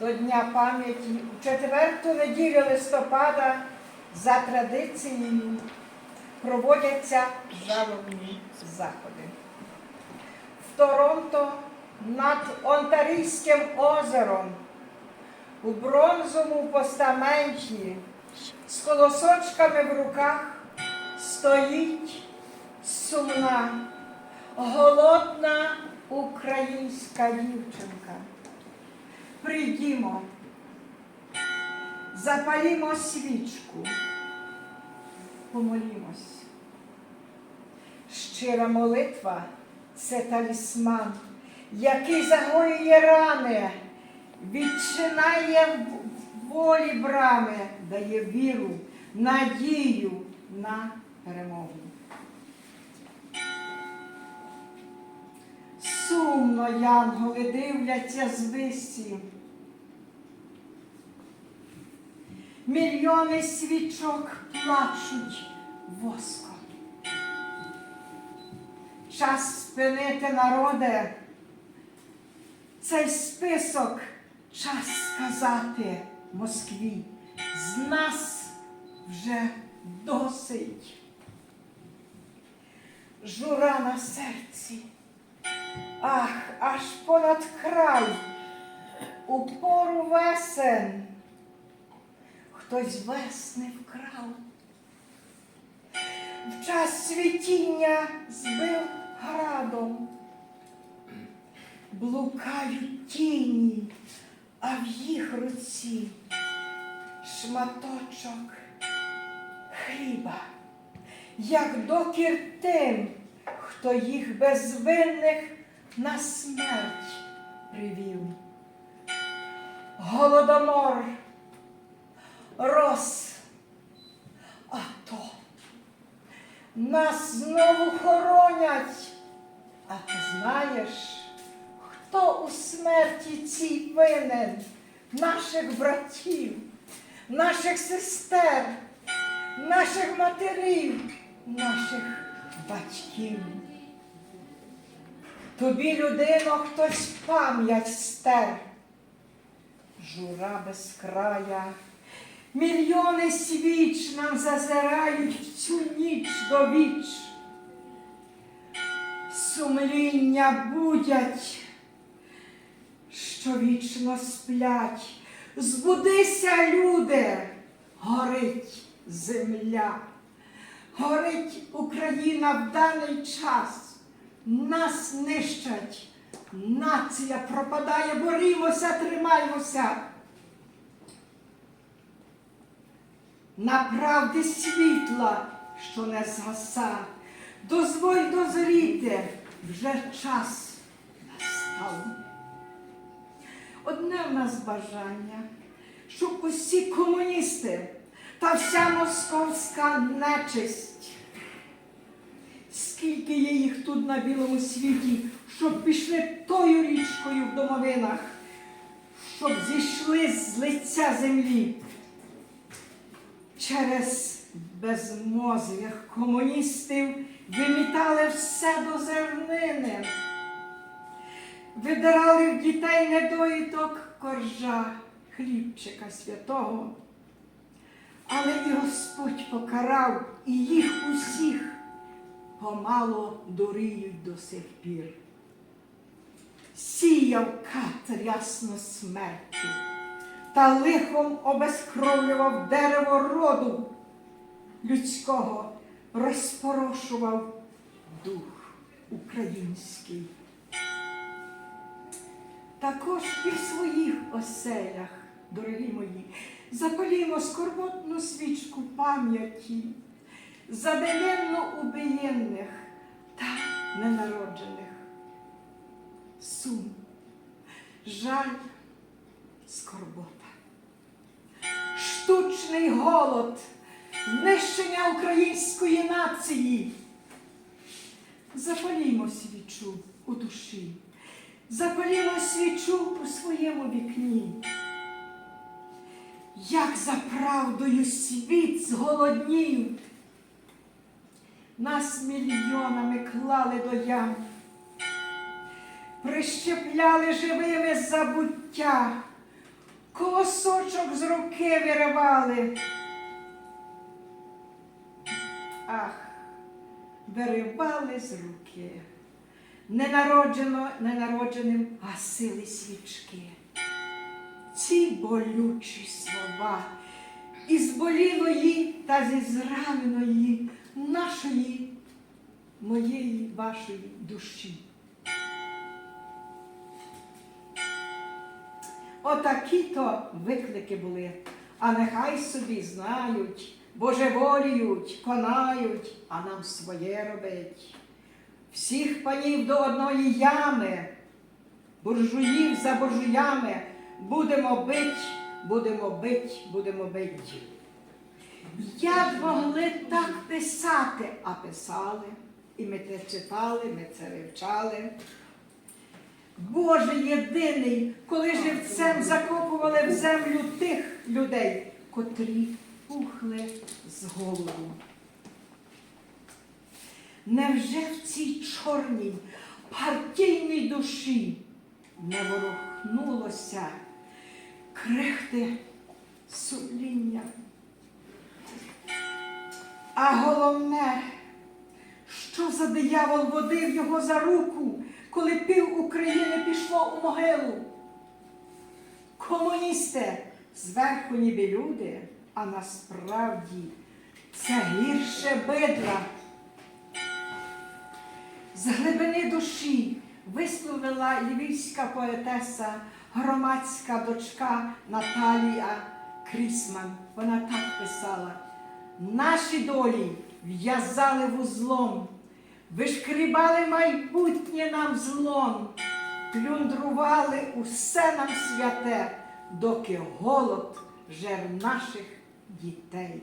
до Дня пам'яті у четверту неділю листопада за традицією проводяться жалобні заходи. В Торонто над Онтарійським озером у бронзовому постаменті з колосочками в руках стоїть сумна, голодна українська дівчинка. Прийдімо, запалімо свічку, помолімось. Щира молитва це талісман, який загоює рани, відчинає волі брами, дає віру, надію на перемогу. Сумно янголи дивляться з висі. Мільйони свічок плачуть воском. Час спинити народе. Цей список час сказати Москві. З нас вже досить. Жура на серці. Ах, аж понад край, у пору весен хтось весни вкрав. В час світіння збив градом, блукають тіні, а в їх руці шматочок хліба, як докір тим, хто їх безвинних на смерть привів. Голодомор, роз, ато. Нас знову хоронять. А ти знаєш, хто у смерті цій винен? Наших братів, наших сестер, наших матерів, наших батьків. Тобі, людино, хтось пам'ять стер. Жура без края. Мільйони свіч нам зазирають в цю ніч до віч. Сумління будять, що вічно сплять. Збудися, люди, горить земля, горить Україна в даний час. Нас нищать, нація пропадає, борімося, тримаймося. На правди світла, що не згаса, дозволь дозріти, вже час настав. Одне в нас бажання, щоб усі комуністи та вся московська нечисть, скільки є їх тут на білому світі, щоб пішли тою річкою в домовинах, щоб зійшли з лиця землі через безмозглих комуністів вимітали все до зернини, видирали в дітей недоїдок коржа, хлібчика святого. Але і Господь покарав і їх усіх помало дуріють до сих пір. Сіяв кат рясно смертю та лихом обезкровлював дерево роду людського, розпорошував дух український. Також і в своїх оселях, дорогі мої, запалімо скорботну свічку пам'яті за убиєнних та ненароджених. Сум, жаль, скорбота штучний голод, нищення української нації. Запалімо свічу у душі, запалімо свічу у своєму вікні. Як за правдою світ зголоднів, нас мільйонами клали до ям, прищепляли живими забуття, колосочок з руки виривали. Ах, виривали з руки. Ненароджено, ненародженим гасили свічки. Ці болючі слова із болілої та зі зраненої нашої, моєї, вашої душі. Отакі то виклики були, а нехай собі знають, божеволіють, конають, а нам своє робить. Всіх панів до одної ями, буржуїв за буржуями, будемо бить, будемо бить, будемо бить. Як могли так писати, а писали, і ми це читали, ми це вивчали. Боже єдиний, коли живцем закопували в землю тих людей, котрі пухли з голоду. Невже в цій чорній партійній душі не ворухнулося крихти сумління? А головне, що за диявол водив його за руку, коли пів України пішло у могилу? Комуністи зверху ніби люди, а насправді це гірше бидла. З глибини душі висловила львівська поетеса, громадська дочка Наталія Крісман. Вона так писала. Наші долі в'язали вузлом, вишкрібали майбутнє нам злом, плюндрували усе нам святе, доки голод жер наших дітей.